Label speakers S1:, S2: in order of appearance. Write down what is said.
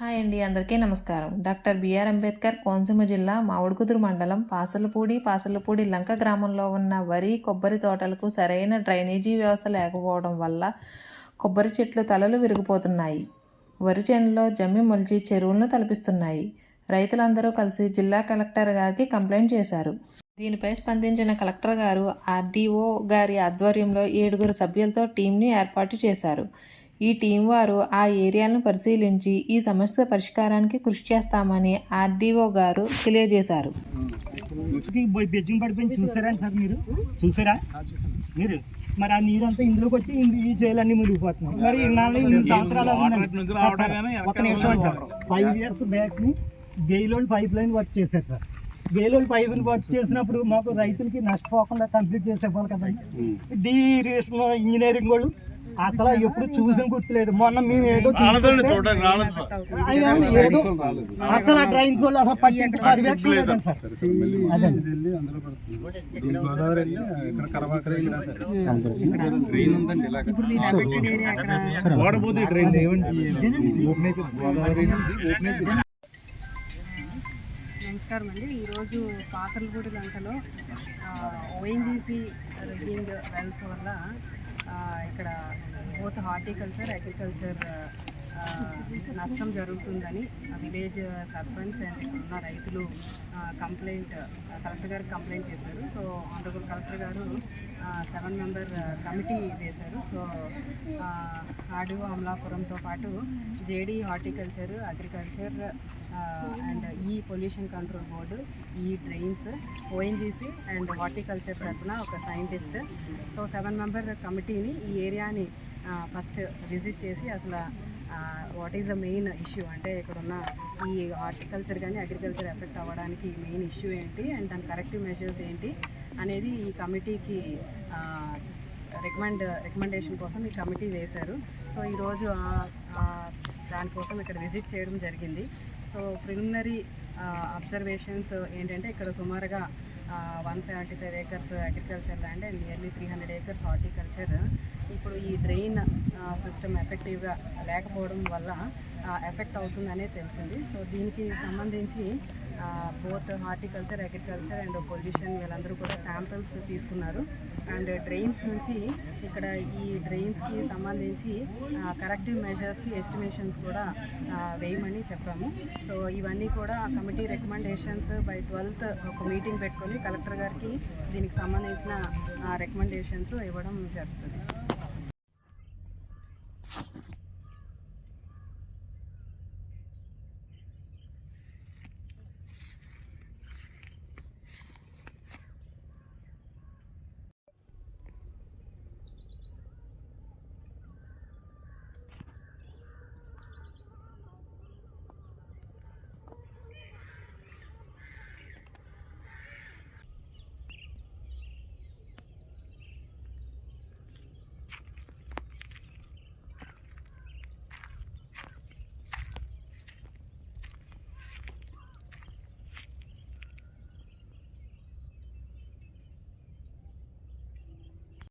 S1: Hi అండి అందరికీ నమస్కారం. డాక్టర్ బిఆర్ అంబేద్కర్ కోనసీమ జిల్లా మామిడికుదురు మండలం పాసలపూడి పాసలపూడి లంక గ్రామంలో ఉన్న వరి కొబ్బరి తోటలకు సరైన డ్రైనేజీ వ్యవస్థ లేకపోవడం వల్ల కొబ్బరి చెట్లు తలలు విరిగిపోతున్నాయి. వరి చేనులో జమ్మి మొలిచి చెరువులను తలపిస్తున్నాయి. రైతులందరూ కలిసి జిల్లా కలెక్టర్ గారికి కంప్లైంట్ చేశారు. దీనిపై స్పందించిన కలెక్టర్ గారు ఆర్డీఓ గారి ఆధ్వర్యంలో ఏడుగురు సభ్యులతో టీంని ఏర్పాటు చేశారు. ఈ టీం వారు ఆ ఏరియాలను పరిశీలించి ఈ సమస్య పరిష్కారానికి కృషి చేస్తామని ఆర్డీఓ గారు తెలియజేశారు.
S2: బెజ్జింగ్ పడిపోయింది. చూసారా సార్ మీరు? చూసారా? మీరు? మరి ఆ నీరంతా ఇందులోకి వచ్చి ఇందు- ఈ జైలన్నీ మునిగిపోతున్నాయి. మరి ఇన్నాళ్ళు ఇన్ని సంవత్సరాలు ఒక్క నిమిషం సార్. ఫైవ్ ఇయర్స్ బ్యాక్ని గెయిలోని పైప్ లైన్ వర్క్ చేశారు సార్. గెయిలోని పైప్ వర్క్ చేసినప్పుడు మాకు రైతులకి నష్టపోకుండా కంప్లీట్ చేసేవాళ్ళు కదా డి ఇరిగేషన్ ఇంజనీరింగ్ వాళ్ళు అసలు ఎప్పుడు చూసిన గుర్తులేదు. మొన్న మేము ఏదో అసలు ఆ డ్రైన్స్ వాళ్ళు అసలు పట్టింపు పర్యవేక్షణ లేదండి సార్.
S3: నమస్కారం అండి. ఈరోజు పాసలపూడి లంకలో ఓఎన్జీసీ రిగ్గింగ్ వెల్స్ వల్ల ఆ, ఇక్కడ బోత్ హార్టికల్చర్ అగ్రికల్చర్ నష్టం జరుగుతుందని విలేజ్ సర్పంచ్ అండ్ ఉన్న రైతులు కంప్లైంట్ కలెక్టర్ గారికి కంప్లైంట్ చేశారు. సో ఆనరబుల్ కలెక్టర్ గారు సెవెన్ మెంబర్ కమిటీ వేశారు. సో ఆడు అమలాపురంతో పాటు జేడీ హార్టికల్చర్ అగ్రికల్చర్ అండ్ ఈ పొల్యూషన్ కంట్రోల్ బోర్డు ఈ డ్రైన్స్ ఓఎన్జీసీ అండ్ హార్టికల్చర్ తరఫున ఒక సైంటిస్ట్ సో సెవెన్ మెంబర్ కమిటీని ఈ ఏరియాని ఫస్ట్ విజిట్ చేసి అసలు what is the main issue అంటే ఇక్కడ ఉన్న ఈ హార్టికల్చర్ కానీ అగ్రికల్చర్ ఎఫెక్ట్ అవ్వడానికి మెయిన్ ఇష్యూ ఏంటి అండ్ దాని కరెక్టివ్ మెజర్స్ ఏంటి అనేది ఈ కమిటీకి రికమెండ్ రికమెండేషన్ కోసం ఈ కమిటీ వేశారు. సో ఈరోజు దానికోసం ఇక్కడ విజిట్ చేయడం జరిగింది. సో ప్రిలిమినరీ అబ్జర్వేషన్స్ ఏంటంటే ఇక్కడ సుమారుగా one seventy five acres agriculture land and nearly three hundred acres horticulture. ఇప్పుడు ఈ డ్రైన్ సిస్టమ్ ఎఫెక్టివ్గా లేకపోవడం వల్ల ఎఫెక్ట్ అవుతుందనే తెలిసింది. సో దీనికి సంబంధించి both horticulture agriculture and pollution వీళ్ళందరూ కూడా శాంపిల్స్ తీసుకున్నారు. అండ్ డ్రైన్స్ నుంచి ఇక్కడ ఈ డ్రైన్స్కి సంబంధించి కరెక్టివ్ మెజర్స్కి ఎస్టిమేషన్స్ కూడా వేయమని చెప్పాము. సో ఇవన్నీ కూడా కమిటీ రికమెండేషన్స్ బై ట్వెల్త్ ఒక మీటింగ్ పెట్టుకొని కలెక్టర్ గారికి దీనికి సంబంధించిన రికమెండేషన్స్ ఇవ్వడం జరుగుతుంది.